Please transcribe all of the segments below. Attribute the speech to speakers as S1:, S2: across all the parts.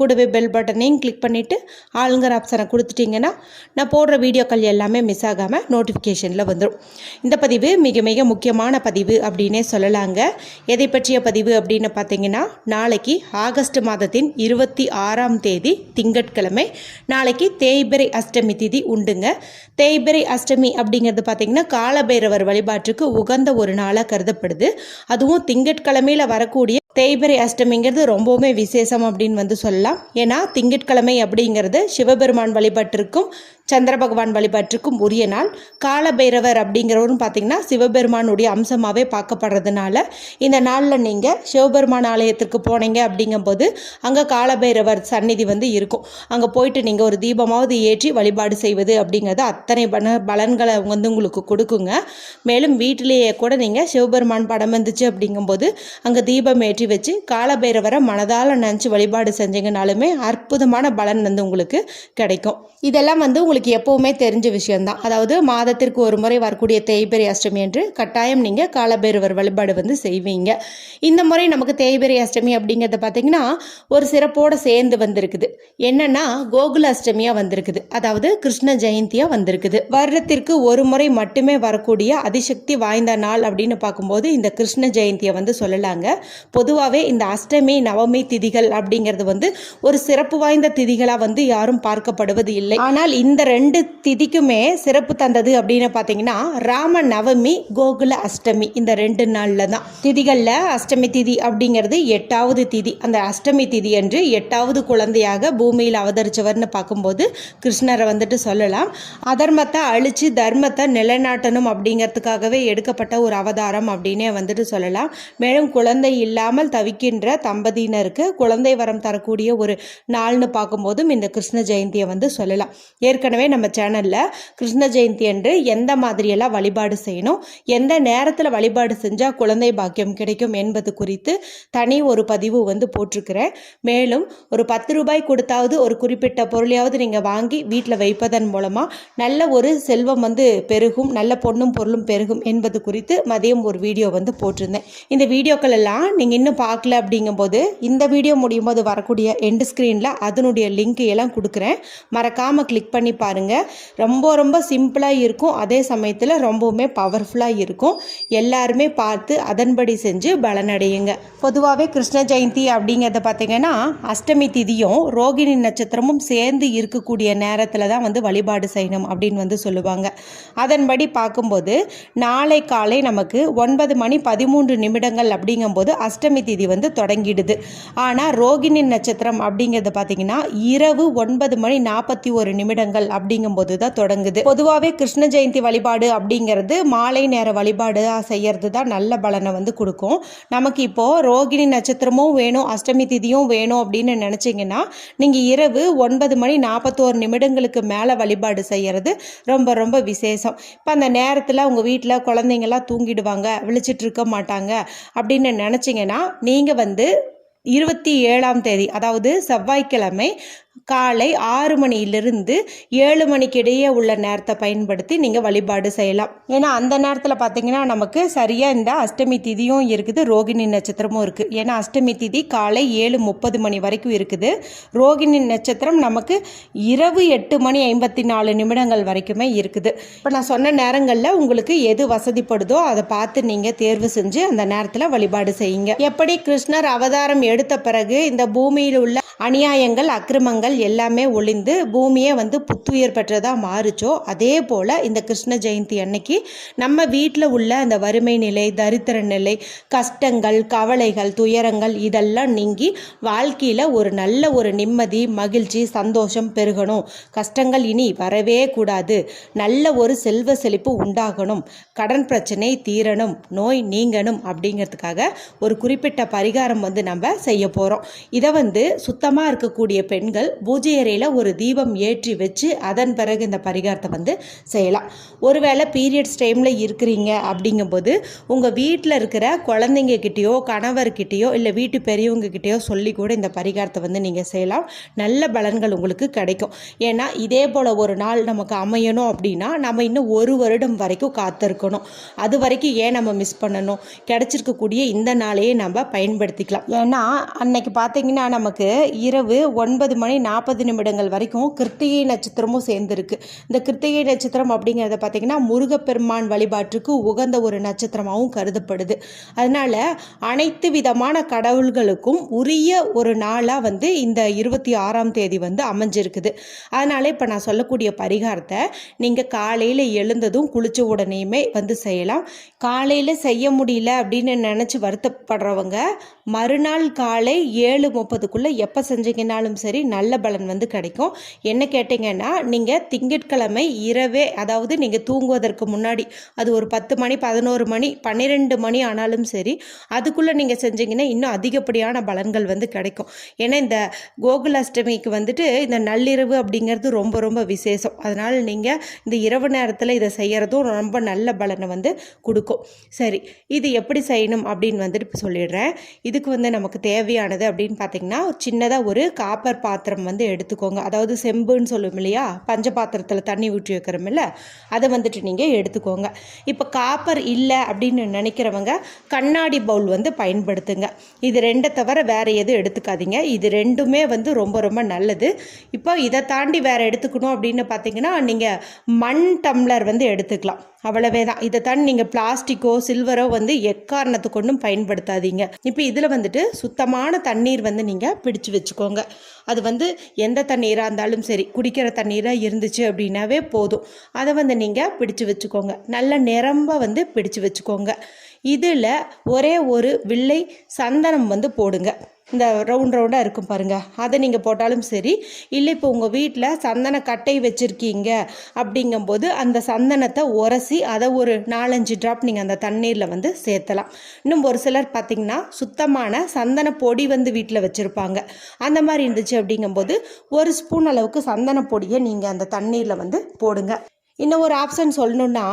S1: கூடவே பெல் பட்டனையும் கிளிக் பண்ணிவிட்டு ஆளுங்கிற ஆப்ஷனை கொடுத்துட்டிங்கன்னா நான் போடுற வீடியோக்கள் எல்லாமே மிஸ் ஆகாமல் நோட்டிஃபிகேஷனில் வந்துடும் இந்த பதிவு மிக மிக முக்கியமான பதிவு அப்படின்னே சொல்லலாங்க. எதை பற்றிய பதிவு அப்படின்னு பார்த்தீங்கன்னா நாளைக்கு ஆகஸ்ட் மாதத்தின் இருபத்தி ஆறாம் தேதி திங்கட்கிழமை நாளைக்கு தேய்பிரை அஷ்டமி திதி உண்டுங்க. தேய்பிரை அஷ்டமி அப்படிங்கிறது பார்த்தீங்கன்னா காலபைரவர் வழிபாட்டுக்கு உகந்த ஒரு நாளாக கருதப்படுது. அதுவும் திங்கட்கிழமையில் வரக்கூடிய தேய்பிரை அஷ்டமிங்கிறது ரொம்பவுமே விசேஷம் அப்படின்னு வந்து சொல்லலாம். ஏன்னா திங்கட்கிழமை அப்படிங்கிறது சிவபெருமான் வழிபாட்டிற்கும் சந்திர பகவான் வழிபாட்டிற்கும் உரிய நாள். காலபைரவர் அப்படிங்கிறவரும் பார்த்தீங்கன்னா சிவபெருமானுடைய அம்சமாகவே பார்க்கப்படுறதுனால இந்த நாளில் நீங்கள் சிவபெருமான் ஆலயத்திற்கு போனீங்க அப்படிங்கும்போது அங்கே காலபைரவர் சந்நிதி வந்து இருக்கும். அங்கே போயிட்டு நீங்கள் ஒரு தீபமாவது ஏற்றி வழிபாடு செய்வது அப்படிங்கிறது அத்தனை பல பலன்களை வந்து உங்களுக்கு கொடுக்குங்க. மேலும் வீட்டிலேயே கூட நீங்கள் சிவபெருமான் படம் வந்துச்சு அப்படிங்கும்போது அங்கே தீபம் ஏற்றி வச்சு காலபைரவரை மனதால் நினச்சி வழிபாடு செஞ்சீங்கனாலுமே அற்புதமான பலன் வந்து உங்களுக்கு கிடைக்கும். இதெல்லாம் வந்து உங்களுக்கு எப்போவுமே தெரிஞ்ச விஷயம்தான். அதாவது மாதத்திற்கு ஒரு முறை வரக்கூடிய தேய்பிரை அஷ்டமி என்று கட்டாயம் நீங்கள் காலபேருவர் வழிபாடு வந்து செய்வீங்க. இந்த முறை நமக்கு தேய்பிரை அஷ்டமி அப்படிங்கிறத பார்த்தீங்கன்னா ஒரு சிறப்போடு சேர்ந்து வந்திருக்குது. என்னன்னா கோகுல அஷ்டமியாக வந்திருக்குது. அதாவது கிருஷ்ண ஜெயந்தியாக வந்திருக்குது. வருடத்திற்கு ஒரு முறை மட்டுமே வரக்கூடிய அதிசக்தி வாய்ந்த நாள் அப்படின்னு பார்க்கும்போது இந்த கிருஷ்ண ஜெயந்தியை வந்து சொல்லலாங்க. பொதுவாகவே இந்த அஷ்டமி நவமி திதிகள் அப்படிங்கிறது வந்து ஒரு சிறப்பு வாய்ந்த திதிகளாக வந்து யாரும் பார்க்கப்படுவது இல்லை. ஆனால் இந்த ரெண்டு திதிக்குமே சிறப்பு தந்தது அப்படின்னு பார்த்தீங்கன்னா ராம நவமி கோகுல அஷ்டமி. இந்த ரெண்டு நாளில் தான் திதிகளில் அஷ்டமி திதி அப்படிங்கிறது எட்டாவது திதி. அந்த அஷ்டமி திதி என்று எட்டாவது குழந்தையாக பூமியில் அவதரிச்சவர்னு பார்க்கும்போது கிருஷ்ணரை வந்துட்டு சொல்லலாம். அதர்மத்தை அழித்து தர்மத்தை நிலைநாட்டணும் அப்படிங்கிறதுக்காகவே எடுக்கப்பட்ட ஒரு அவதாரம் அப்படின்னே வந்துட்டு சொல்லலாம். மேலும் குழந்தை இல்லாமல் தவிக்கின்ற தம்பதியினருக்கு குழந்தை வரம் தரக்கூடிய ஒரு நாள்னு பார்க்கும்போதும் இந்த கிருஷ்ண ஜெயந்தியை வந்து சொல்லலாம். ஏற்கனவே நம்ம சேனலில் கிருஷ்ண ஜெயந்தி அன்று எந்த மாதிரியெல்லாம் வழிபாடு செய்யணும் எந்த நேரத்தில் வழிபாடு செஞ்சால் குழந்தை பாக்கியம் கிடைக்கும் என்பது குறித்து தனி ஒரு பதிவு வந்து போட்டிருக்கிறேன். மேலும் ஒரு பத்து ரூபாய் கொடுத்தாவது ஒரு குறிப்பிட்ட பொருளையாவது நீங்கள் வாங்கி வீட்டில் வைப்பதன் மூலமாக நல்ல ஒரு செல்வம் வந்து பெருகும் நல்ல பொண்ணும் பொருளும் பெருகும் என்பது குறித்து மதியம் ஒரு வீடியோ வந்து போட்டிருந்தேன். இந்த வீடியோக்கள் எல்லாம் நீங்கள் இன்னும் பார்க்கல அப்படிங்கும்போது இந்த வீடியோ முடியும் போது வரக்கூடிய எண்டு ஸ்க்ரீனில் அதனுடைய லிங்க் எல்லாம் கொடுக்குறேன். மறக்காமல் கிளிக் பண்ணி பாருங்கள் ரொம்ப ரொம்ப சிம்பிளாக இருக்கும். அதே சமயத்தில் ரொம்பவுமே பவர்ஃபுல்லாக இருக்கும். எல்லாருமே பார்த்து அதன்படி செஞ்சு பலனடையுங்க. பொதுவாகவே கிருஷ்ண ஜெயந்தி அப்படிங்கிறத பார்த்தீங்கன்னா அஷ்டமி திதியும் ரோகிணி நட்சத்திரமும் சேர்ந்து இருக்கக்கூடிய நேரத்தில் தான் வந்து வழிபாடு செய்யணும் அப்படின்னு வந்து சொல்லுவாங்க. அதன்படி பார்க்கும்போது நாளை காலை நமக்கு ஒன்பது மணி பதிமூன்று நிமிடங்கள் அப்படிங்கும்போது அஷ்டமி திதி வந்து தொடங்கிடுது. ஆனால் ரோகிணி நட்சத்திரம் அப்படிங்கிறது பார்த்தீங்கன்னா இரவு ஒன்பது மணி நாற்பத்தி ஒரு நிமிடங்கள் அப்படிங்கும்போது தான் தொடங்குது. பொதுவாகவே கிருஷ்ண ஜெயந்தி வழிபாடு அப்படிங்கிறது மாலை நேர வழிபாடு செய்யறது தான் நல்ல பலனை வந்து கொடுக்கும். நமக்கு இப்போது ரோகிணி நட்சத்திரமும் வேணும் அஷ்டமி திதியும் வேணும் அப்படின்னு நினச்சிங்கன்னா நீங்கள் இரவு ஒன்பது மணி நாற்பத்தோரு நிமிடங்களுக்கு மேலே வழிபாடு செய்கிறது ரொம்ப ரொம்ப விசேஷம். இப்போ அந்த நேரத்தில் உங்கள் வீட்டில் குழந்தைங்கள்லாம் தூங்கிடுவாங்க விழிச்சிட்டு இருக்க மாட்டாங்க அப்படின்னு நினச்சிங்கன்னா நீங்கள் வந்து இருபத்தி ஏழாம் தேதி அதாவது செவ்வாய்க்கிழமை காலை ஆறு மணியிலிருந்து ஏழு மணிக்கு இடையே உள்ள நேரத்தை பயன்படுத்தி நீங்கள் வழிபாடு செய்யலாம். ஏன்னா அந்த நேரத்தில் பார்த்தீங்கன்னா நமக்கு சரியாக இந்த அஷ்டமி திதியும் இருக்குது ரோகிணி நட்சத்திரமும் இருக்குது ஏன்னா அஷ்டமி திதி காலை ஏழு முப்பது மணி வரைக்கும் இருக்குது. ரோகிணி நட்சத்திரம் நமக்கு இரவு எட்டு மணி ஐம்பத்தி நாலு நிமிடங்கள் வரைக்குமே இருக்குது. இப்போ நான் சொன்ன நேரங்களில் உங்களுக்கு எது வசதிப்படுதோ அதை பார்த்து நீங்கள் தேர்வு செஞ்சு அந்த நேரத்தில் வழிபாடு செய்யுங்க. எப்படி கிருஷ்ணர் அவதாரம் எடுத்த பிறகு இந்த பூமியில் உள்ள அநியாயங்கள் அக்கிரமங்கள் எல்லாமே ஒளிந்து பூமியே வந்து புத்துயிர் பெற்றதாக மாறுச்சோ அதே போல் இந்த கிருஷ்ண ஜெயந்தி அன்னைக்கு நம்ம வீட்டில் உள்ள அந்த வறுமை நிலை தரித்திர நிலை கஷ்டங்கள் கவலைகள் துயரங்கள் இதெல்லாம் நீங்கி வாழ்க்கையில் ஒரு நல்ல ஒரு நிம்மதி மகிழ்ச்சி சந்தோஷம் பெருகணும். கஷ்டங்கள் இனி வரவே கூடாது. நல்ல ஒரு செல்வ செழிப்பு உண்டாகணும். கடன் பிரச்சனை தீரணும். நோய் நீங்கணும் அப்படிங்கிறதுக்காக ஒரு குறிப்பிட்ட பரிகாரம் வந்து நம்ம செய்ய போகிறோம் இதை வந்து சுத்த சுத்தமாக இருக்கக்கூடிய பெண்கள் பூஜை அறையில் ஒரு தீபம் ஏற்றி வச்சு அதன் பிறகு இந்த பரிகாரத்தை வந்து செய்யலாம். ஒருவேளை பீரியட்ஸ் டைமில் இருக்கிறீங்க அப்படிங்கும்போது உங்கள் வீட்டில் இருக்கிற குழந்தைங்கக்கிட்டேயோ கணவர்கிட்டேயோ இல்லை வீட்டு பெரியவங்கக்கிட்டேயோ சொல்லி கூட இந்த பரிகாரத்தை வந்து நீங்கள் செய்யலாம். நல்ல பலன்கள் உங்களுக்கு கிடைக்கும். ஏன்னா இதே போல் ஒரு நாள் நமக்கு அமையணும் அப்படின்னா நம்ம இன்னும் ஒரு வருடம் வரைக்கும் காத்திருக்கணும். அது வரைக்கும் ஏன் நம்ம மிஸ் பண்ணணும்? கிடைச்சிருக்கக்கூடிய இந்த நாளையே நம்ம பயன்படுத்திக்கலாம். ஏன்னா அன்னைக்கு பார்த்தீங்கன்னா நமக்கு இரவு ஒன்பது மணி நாற்பது நிமிடங்கள் வரைக்கும் கிருத்திகை நட்சத்திரமும் சேர்ந்துருக்கு. இந்த கிருத்திகை நட்சத்திரம் அப்படிங்கிறத பார்த்தீங்கன்னா முருகப்பெருமான் வழிபாட்டுக்கு உகந்த ஒரு நட்சத்திரமாகவும் கருதப்படுது. அதனால் அனைத்து விதமான கடவுள்களுக்கும் உரிய ஒரு நாளாக வந்து இந்த இருபத்தி ஆறாம் தேதி வந்து அமைஞ்சிருக்குது. அதனால் இப்போ நான் சொல்லக்கூடிய பரிகாரத்தை நீங்கள் காலையில் எழுந்ததும் குளிச்ச உடனேயுமே வந்து செய்யலாம். காலையில் செய்ய முடியல அப்படின்னு நினச்சி வருத்தப்படுறவங்க மறுநாள் காலை ஏழு முப்பதுக்குள்ளே எப்போ செஞ்சீங்கன்னாலும் சரி நல்ல பலன் வந்து கிடைக்கும். என்ன கேட்டிங்கன்னா நீங்கள் திங்கட்கிழமை இரவே அதாவது நீங்கள் தூங்குவதற்கு முன்னாடி அது ஒரு பத்து மணி பதினோரு மணி பன்னிரெண்டு மணி ஆனாலும் சரி அதுக்குள்ளே நீங்கள் செஞ்சீங்கன்னா இன்னும் அதிகப்படியான பலன்கள் வந்து கிடைக்கும். ஏன்னா இந்த கோகுலாஷ்டமிக்கு வந்துட்டு இந்த நள்ளிரவு அப்படிங்கிறது ரொம்ப ரொம்ப விசேஷம். அதனால் நீங்கள் இந்த இரவு நேரத்தில் இதை செய்கிறதும் ரொம்ப நல்ல பலனை வந்து கொடுக்கும். சரி இது எப்படி செய்யணும் அப்படின்னு வந்துட்டு இப்போ சொல்லிடுறேன். இதுக்கு வந்து நமக்கு தேவையானது அப்படின்னு பார்த்தீங்கன்னா சின்னதாக ஒரு காப்பர் பாத்திரம் வந்து எடுத்துக்கோங்க. அதாவது செம்புன்னு சொல்லும் இல்லையா? பஞ்ச பாத்திரத்தில் தண்ணி ஊற்றி வைக்கிறோமில்ல அதை வந்துட்டு நீங்கள் எடுத்துக்கோங்க. இப்போ காப்பர் இல்லை அப்படின்னு நினைக்கிறவங்க கண்ணாடி பவுல் வந்து பயன்படுத்துங்க. இது ரெண்டை தவிர வேறு எதுவும் எடுத்துக்காதீங்க. இது ரெண்டுமே வந்து ரொம்ப ரொம்ப நல்லது. இப்போ இதை தாண்டி வேறு எடுத்துக்கணும் அப்படின்னு பார்த்தீங்கன்னா நீங்கள் மண் டம்ளர் வந்து எடுத்துக்கலாம். அவ்வளவே தான் இதை தான் நீங்கள் பிளாஸ்டிக்கோ சில்வரோ வந்து எக்காரணத்து கொண்டும் பயன்படுத்தாதீங்க. இப்போ இதில் வந்துட்டு சுத்தமான தண்ணீர் வந்து நீங்கள் பிடிச்சு வச்சுக்கோங்க. அது வந்து எந்த தண்ணீராக இருந்தாலும் சரி குடிக்கிற தண்ணீராக இருந்துச்சு அப்படின்னாவே போதும். அதை வந்து நீங்கள் பிடிச்சு வச்சுக்கோங்க. நல்ல நிரம்ப வந்து பிடிச்சு வச்சுக்கோங்க. இதில் ஒரே ஒரு வில்லை சந்தனம் வந்து போடுங்க. இந்த ரவுண்ட் ரவுண்டாக இருக்கும் பாருங்கள் அதை நீங்கள் போட்டாலும் சரி இல்லை இப்போ உங்கள் வீட்டில் சந்தன கட்டை வச்சுருக்கீங்க அப்படிங்கும்போது அந்த சந்தனத்தை உரசி அதை ஒரு நாலஞ்சு ட்ராப் நீங்கள் அந்த தண்ணீரில் வந்து சேர்த்தலாம். இன்னும் ஒரு சிலர் பார்த்திங்கன்னா சுத்தமான சந்தன பொடி வந்து வீட்டில் வச்சுருப்பாங்க. அந்த மாதிரி இருந்துச்சு அப்படிங்கும்போது ஒரு ஸ்பூன் அளவுக்கு சந்தன பொடியை நீங்கள் அந்த தண்ணீரில் வந்து போடுங்க. இன்னும் ஒரு ஆப்ஷன் சொல்லணுன்னா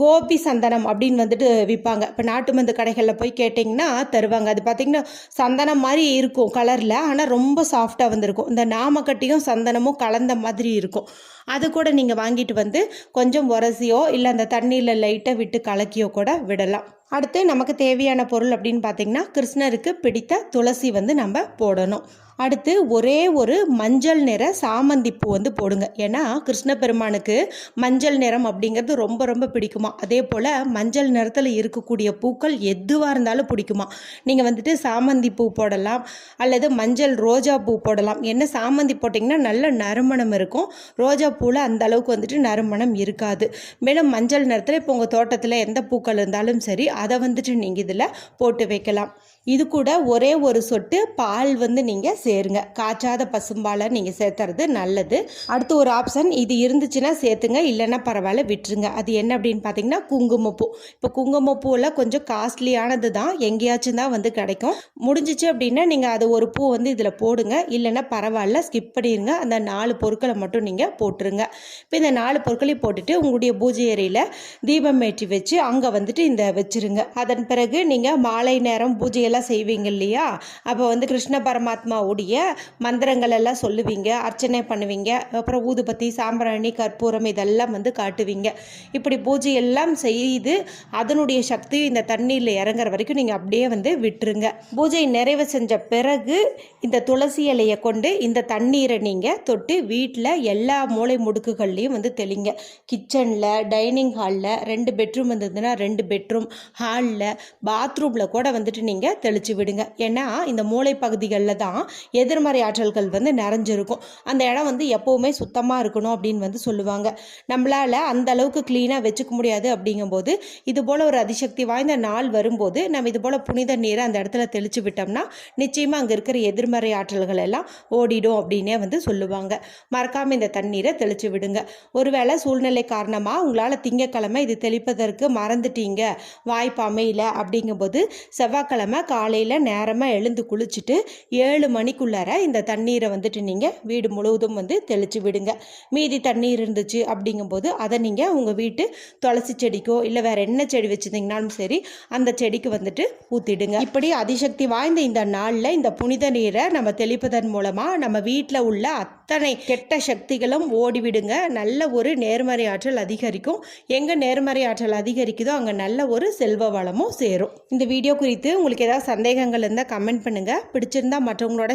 S1: கோபி சந்தனம் அப்படின்னு வந்துட்டு விற்பாங்க இப்போ நாட்டு மருந்து கடைகளில் போய் கேட்டிங்கன்னா தருவாங்க. அது பார்த்திங்கன்னா சந்தனம் மாதிரி இருக்கும் கலரில் ஆனால் ரொம்ப சாஃப்டாக வந்திருக்கும். இந்த நாமக்கட்டியும் சந்தனமும் கலந்த மாதிரி இருக்கும். அது கூட நீங்கள் வாங்கிட்டு வந்து கொஞ்சம் உரசியோ இல்லை அந்த தண்ணியில் லைட்டாக விட்டு கலக்கியோ கூட விடலாம். அடுத்து நமக்கு தேவையான பொருள் அப்படின்னு பார்த்தீங்கன்னா கிருஷ்ணருக்கு பிடித்த துளசி வந்து நம்ம போடணும். அடுத்து ஒரே ஒரு மஞ்சள் நிற சாமந்தி பூ வந்து போடுங்க. ஏன்னா கிருஷ்ண பெருமானுக்கு மஞ்சள் நிறம் அப்படிங்கிறது ரொம்ப ரொம்ப பிடிக்குமா? அதே போல் மஞ்சள் நிறத்தில் இருக்கக்கூடிய பூக்கள் எதுவாக இருந்தாலும் பிடிக்குமா? நீங்கள் வந்துட்டு சாமந்தி பூ போடலாம் அல்லது மஞ்சள் ரோஜா பூ போடலாம். என்ன சாமந்தி போட்டிங்கன்னா நல்ல நறுமணம் இருக்கும். ரோஜா பூவில் அந்த அளவுக்கு வந்துட்டு நறுமணம் இருக்காது. மேலும் மஞ்சள் நிறத்தில் இப்போ உங்கள் தோட்டத்தில் எந்த பூக்கள் இருந்தாலும் சரி அதை வந்துட்டு நீங்கள் இதில் போட்டு வைக்கலாம். இது கூட ஒரே ஒரு சொட்டு பால் வந்து நீங்கள் சேருங்க. காய்ச்சாத பசும்பாலை நீங்கள் சேர்த்துறது நல்லது. அடுத்து ஒரு ஆப்ஷன் இது இருந்துச்சுன்னா சேர்த்துங்க இல்லைன்னா பரவாயில்ல விட்டுருங்க. அது என்ன அப்படின்னு பார்த்தீங்கன்னா குங்குமப்பூ. இப்போ குங்குமப்பூவில் கொஞ்சம் காஸ்ட்லியானது தான். எங்கேயாச்சும் தான் வந்து கிடைக்கும். முடிஞ்சிச்சு அப்படின்னா நீங்கள் அது ஒரு பூ வந்து இதில் போடுங்க. இல்லைன்னா பரவாயில்ல ஸ்கிப் பண்ணிடுங்க அந்த நாலு பொருட்களை மட்டும் நீங்கள் போட்டுருங்க. இப்போ இந்த நாலு பொருட்களையும் போட்டுட்டு உங்களுடைய பூஜை அறையில் தீபம் ஏற்றி வச்சு அங்கே வந்துட்டு இந்த வச்சுருங்க. அதன் பிறகு நீங்கள் மாலை நேரம் பூஜையெல்லாம் செய்வீங்க இல்லையா? அப்போ வந்து கிருஷ்ண பரமாத்மா கூடிய மந்திரங்கள் எல்லாம் சொல்லுவீங்க அர்ச்சனை பண்ணுவீங்க அப்புறம் ஊதுபத்தி சாம்பிராணி கற்பூரம் இதெல்லாம் வந்து காட்டுவீங்க. இப்படி பூஜை எல்லாம் செய்து அதனுடைய சக்தி இந்த தண்ணீரில் இறங்குற வரைக்கும் நீங்கள் அப்படியே வந்து விட்டுருங்க. பூஜை நிறைவு செஞ்ச பிறகு இந்த துளசி இலையை கொண்டு இந்த தண்ணீரை நீங்கள் தொட்டு வீட்டில் எல்லா மூளை முடுக்குகள்லையும் வந்து தெளிங்க. கிச்சனில் டைனிங் ஹாலில் ரெண்டு பெட்ரூம் இருந்ததுன்னா ரெண்டு பெட்ரூம் ஹாலில் பாத்ரூமில் கூட வந்துட்டு நீங்கள் தெளித்து விடுங்க. ஏன்னா இந்த மூளை பகுதிகளில் தான் எதிர்மறை ஆற்றல்கள் வந்து நிறைஞ்சிருக்கும். அந்த இடம் வந்து எப்போவுமே சுத்தமாக இருக்கணும் அப்படின்னு வந்து சொல்லுவாங்க. நம்மளால் அந்த அளவுக்கு க்ளீனாக வச்சுக்க முடியாது அப்படிங்கும்போது இது போல் ஒரு அதிசக்தி வாய்ந்த நாள் வரும்போது நம்ம இது போல் புனித நீரை அந்த இடத்துல தெளித்து விட்டோம்னா நிச்சயமாக அங்கே இருக்கிற எதிர்மறை ஆற்றல்கள் எல்லாம் ஓடிடும் அப்படின்னே வந்து சொல்லுவாங்க. மறக்காமல் இந்த தண்ணீரை தெளித்து விடுங்க. ஒருவேளை சூழ்நிலை காரணமாக உங்களால் திங்கக்கிழமை இது தெளிப்பதற்கு மறந்துட்டீங்க வாய்ப்பு அமையல அப்படிங்கும்போது செவ்வாய்க்கிழமை காலையில் நேரமாக எழுந்து குளிச்சுட்டு ஏழு மணி மணிக்குள்ளார இந்த தண்ணீரை வந்துட்டு நீங்கள் வீடு முழுவதும் வந்து தெளித்து விடுங்க. மீதி தண்ணீர் இருந்துச்சு அப்படிங்கும்போது அதை நீங்கள் உங்கள் வீட்டு துளசி செடிக்கோ இல்லை வேறு என்ன செடி வச்சுருந்தீங்கனாலும் சரி அந்த செடிக்கு வந்துட்டு ஊற்றிடுங்க இப்படி அதிசக்தி வாய்ந்த இந்த நாளில் இந்த புனித நீரை நம்ம தெளிப்பதன் மூலமாக நம்ம வீட்டில் உள்ள அத்தனை கெட்ட சக்திகளும் ஓடிவிடுங்க. நல்ல ஒரு நேர்மறை ஆற்றல் அதிகரிக்கும். எங்கே நேர்மறை ஆற்றல் அதிகரிக்குதோ அங்கே நல்ல ஒரு செல்வ வளமும் சேரும். இந்த வீடியோ குறித்து உங்களுக்கு ஏதாவது சந்தேகங்கள் இருந்தால் கமெண்ட் பண்ணுங்கள் பிடிச்சிருந்தா மற்றவங்களோட